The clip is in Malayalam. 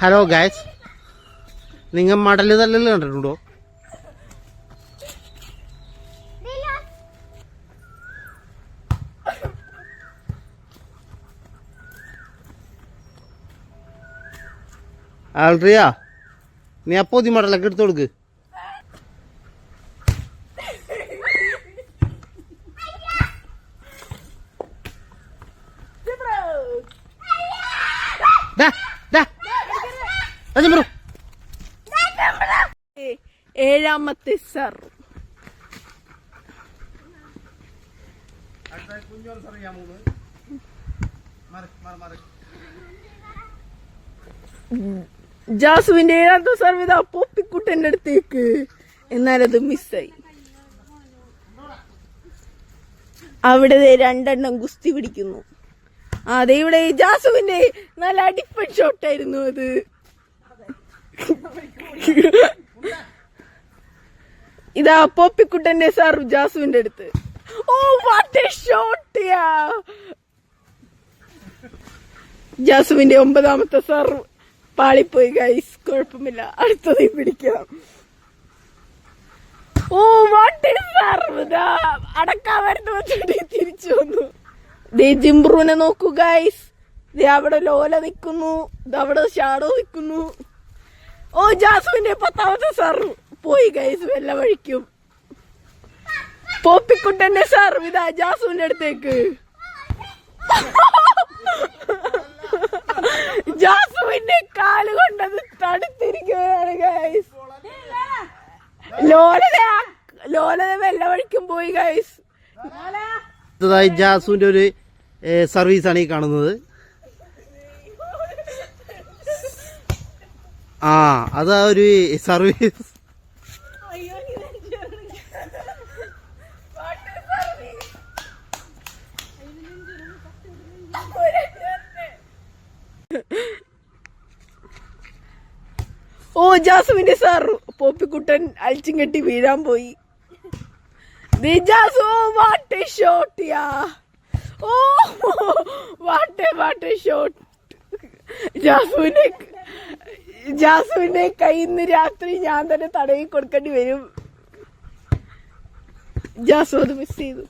ഹലോ ഗായ്സ് നിങ്ങൾ മടൽ തല്ലൽ കണ്ടിട്ടുണ്ടോ? ആൾറിയാ നീ അപ്പോ ഈ മടലൊക്കെ എടുത്തു കൊടുക്ക്. ബ്രോ. ഏഴാമത്തെ സർ. ജാസുവിന്റെ ഏഴാമത്തെ സർവ് ഇതാ പൊപ്പിക്കുട്ടന്റെ അടുത്തേക്ക്. എന്നാലത് മിസ്സായി. അവിടെ രണ്ടെണ്ണം ഗുസ്തി പിടിക്കുന്നു. അതെ ഇവിടെ ജാസുവിന്റെ നല്ല അടിപ്പൻ ഷോട്ടായിരുന്നു അത്. ഇതാ പോപ്പിക്കുട്ടന്റെ സാർ ജാസുവിന്റെ അടുത്ത്. ഓ വാട്ട് ഷോട്ട് യാ ജാസുവിന്റെ ഒമ്പതാമത്തെ സാർ പാളിപ്പോയി ഗൈസ് കുഴപ്പമില്ല. അടുത്തത് പിടിക്കാം. ഓ വാട്ട് അടക്കാൻ വരുന്ന വെച്ചിട്ട് തിരിച്ചു വന്നു. ദേ ജിംബ്രൂനെ നോക്കൂ ഗൈസ് ദേ അവിടെ ലോല നിൽക്കുന്നു. അവിടെ ഷാഡോ നിൽക്കുന്നു. ഓ ജാസ്മിന്റെ പത്താമത്തെ സാറു പോയി ഗൈസ് വല്ല വഴിക്കും. പോപ്പിക്കുട്ടന്റെ സാറു ഇതാ ജാസുവിന്റെ അടുത്തേക്ക്. ജാസുവിന്റെ കാൽ കൊണ്ടത് തടുത്തിരിക്കുകയാണ് ഗൈസ് ലോലത ലോലത വല്ല വഴിക്കും പോയി ഗൈസ് ജാസുവിന്റെ ഒരു സർവീസ് ആണ് ഈ കാണുന്നത്. ആ അതാ ഒരു സർവീസ്. ഓ ജാസുവിന്റെ സാർ പോപ്പിക്കുട്ടൻ അഴിച്ചും കെട്ടി വീഴാൻ പോയി. Shot yeah. Oh what what shot ജാസുവിന്റെ ജാസുവിന്റെ കൈ ഇന്ന് രാത്രി ഞാൻ തന്നെ തടയി കൊടുക്കേണ്ടി വരും. ജാസു അത് മിസ് ചെയ്തു.